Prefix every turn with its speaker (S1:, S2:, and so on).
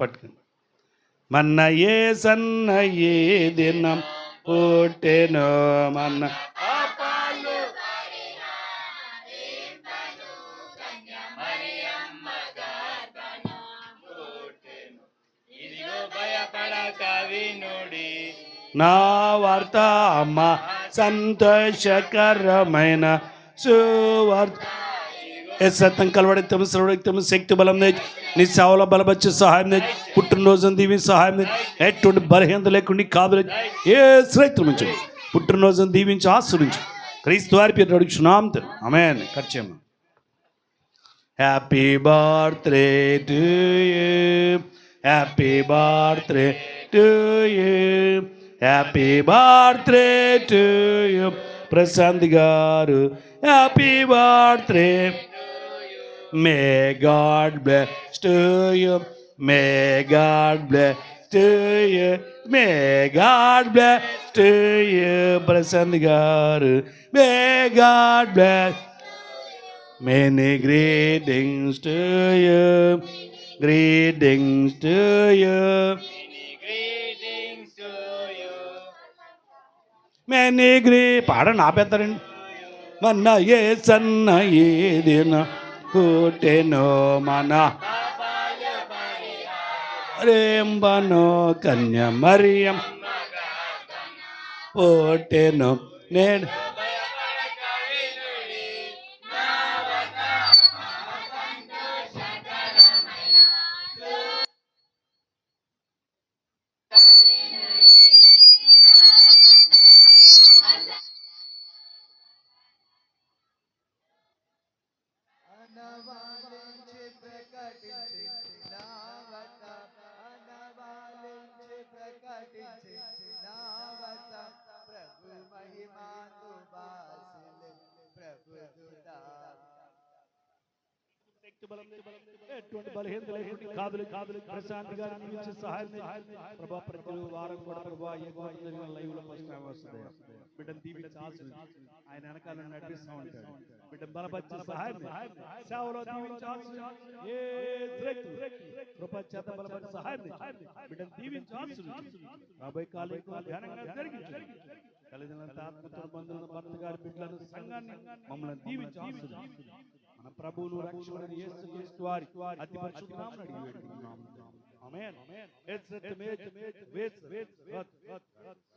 S1: పట్టుకుని. మన్న ఏ సన్న ఏ దినం పుట్టెను మన్న. నా వార్త అమ్మ సంతోషకరమైన సువార్త. ఏ సత్యం కలవడెత్తము తమ శక్తి బలం తెచ్చి నీ సేవలో బలపరిచే సహాయం తెచ్చి పుట్టినరోజును దీవి సహాయం తెచ్చి ఎటువంటి బలహీనత లేకుండా కాదు ఏ శ్రైత్రం నుంచి పుట్టినరోజును దీవించి ఆశ్రయించు. క్రీస్తు వారి పేరు అడుగుచున్నాం amen ఖర్చేమ్మ happy birthday to you happy birthday to you happy birthday to you Prashanth garu happy birthday May God bless to you may God bless to you may God bless to you Prashant గారు may God bless Many greetings to you. Greetings to you.
S2: greetings to you
S1: Many greet పాడండి ఆపేస్తారండి మన ఏ సన్న ఏ దిన పుట్టెనో మన రేంబనో కన్య మరియం పుట్టెను నేను
S3: ಭಗವಾ
S1: ఎటువంటి బలహీనత లేకుండా కాదులు. కాదులు. ప్రశాంత్ గారు నుంచి సహాయం ప్రభా ప్రతి వారం కూడా ప్రభా ఏ గోడ జరిగిన లైవ్లో ఫస్ట్ టైం వస్తుంది బిడ్డను ఆశీర్వదించు. ఆయన వెనకాల నడిపిస్తూ ఉంటాడు. బిడ్డ బలపరిచి సహాయం. సేవలో దీవించి ఆశీర్వదించు. ఏ. కృప చేత బలపరిచి సహాయం. బిడ్డను దీవించి ఆశీర్వదించు. రాబోయే కాలం ఘనంగా జరిగించు కలిగినంత ఆత్మతో బంధువులను భర్త గారి బిడ్డలను సంఘాన్ని మమ్మల్ని దీవించి ఆశీర్వదించు. మన ప్రభువును రక్షకుడైన యేసు క్రీస్తు వారి అతి పరిశుద్ధ నామమున అడిగి వేడుకుంటున్నాము. ఆమేన్. ఆమేన్. ఎత్సెత్ మేత్ వేత్ వేత్